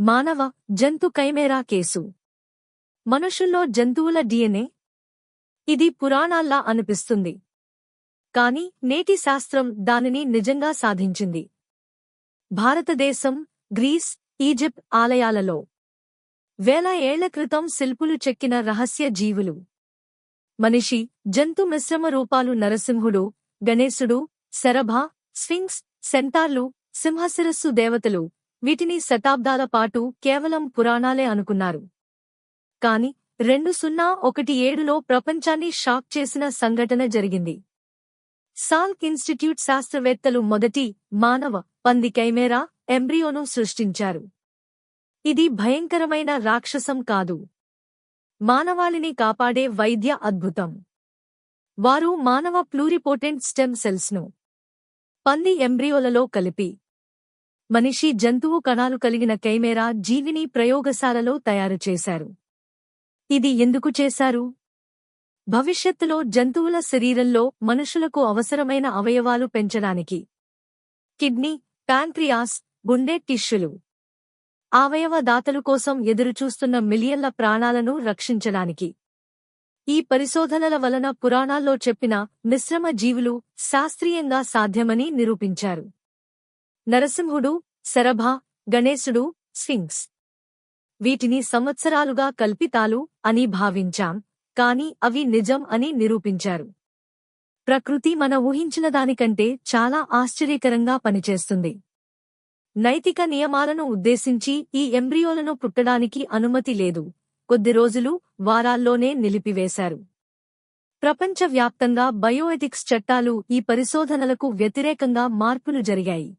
మానవ జంతు కైమేరా కేసు. మనుషుల్లో జంతువుల డిఎన్ఏ? ఇది పురాణాల్లా అనిపిస్తుంది. కాని నేటి శాస్త్రం దానిని నిజంగా సాధించింది. భారతదేశం గ్రీస్ ఈజిప్ట్ ఆలయాలలో వేల ఏళ్ళ క్రితం శిల్పులు చెక్కిన రహస్య జీవులు. మనిషి జంతు మిశ్రమ రూపాలు నరసింహుడు గణేశుడు శరభ స్ఫింక్స్ సెంటార్లు సింహశిరస్సు దేవతలు వీటిని శతాబ్దాల పాటు కేవలం పురాణాలే అనుకున్నారు. కాని రెండు సున్నా ఒకటి ఏడులో ప్రపంచాన్ని షాక్ చేసిన సంఘటన జరిగింది. సాల్క్ ఇన్స్టిట్యూట్ శాస్త్రవేత్తలు మొదటి మానవ పంది కైమేరా ఎంబ్రియోను సృష్టించారు. ఇది భయంకరమైన రాక్షసం కాదు. మానవాళిని కాపాడే వైద్య అద్భుతం. వారు మానవ ప్లూరిపోటెంట్ స్టెమ్ సెల్స్ను పంది ఎంబ్రియోలలో కలిపి మనిషి జంతువు కణాలు కలిగిన కైమేరా జీవిని ప్రయోగశాలలో తయారు చేశారు. ఇది ఎందుకు చేశారు? భవిష్యత్తులో జంతువుల శరీరంలో మనుషులకు అవసరమైన అవయవాలు పెంచడానికి. కిడ్నీ ప్యాంక్రియాస్ గుండె టిష్యులు. అవయవ దాతలు కోసం ఎదురుచూస్తున్న మిలియన్ల ప్రాణాలను రక్షించడానికి. ఈ పరిశోధనల వలన పురాణాల్లో చెప్పిన మిశ్రమ జీవులు శాస్త్రీయంగా సాధ్యమని నిరూపించారు. నరసింహుడు శరభ గణేశుడు స్ఫింక్స్. వీటిని సంవత్సరాలుగా కల్పితాలు అని భావించాం కాని అవి నిజం అని నిరూపించారు. ప్రకృతి మన ఊహించిన దానికంటే చాలా ఆశ్చర్యకరంగా పనిచేస్తుంది. నైతిక నియమాలను ఉద్దేశించి ఈ ఎంబ్రియోలను పుట్టడానికి అనుమతి లేదు కొద్ది రోజులు వారాల్లోనే నిలిపివేశారు. ప్రపంచవ్యాప్తంగా బయోఎథిక్స్ చట్టాలు ఈ పరిశోధనలకు వ్యతిరేకంగా మార్పులు జరిగాయి.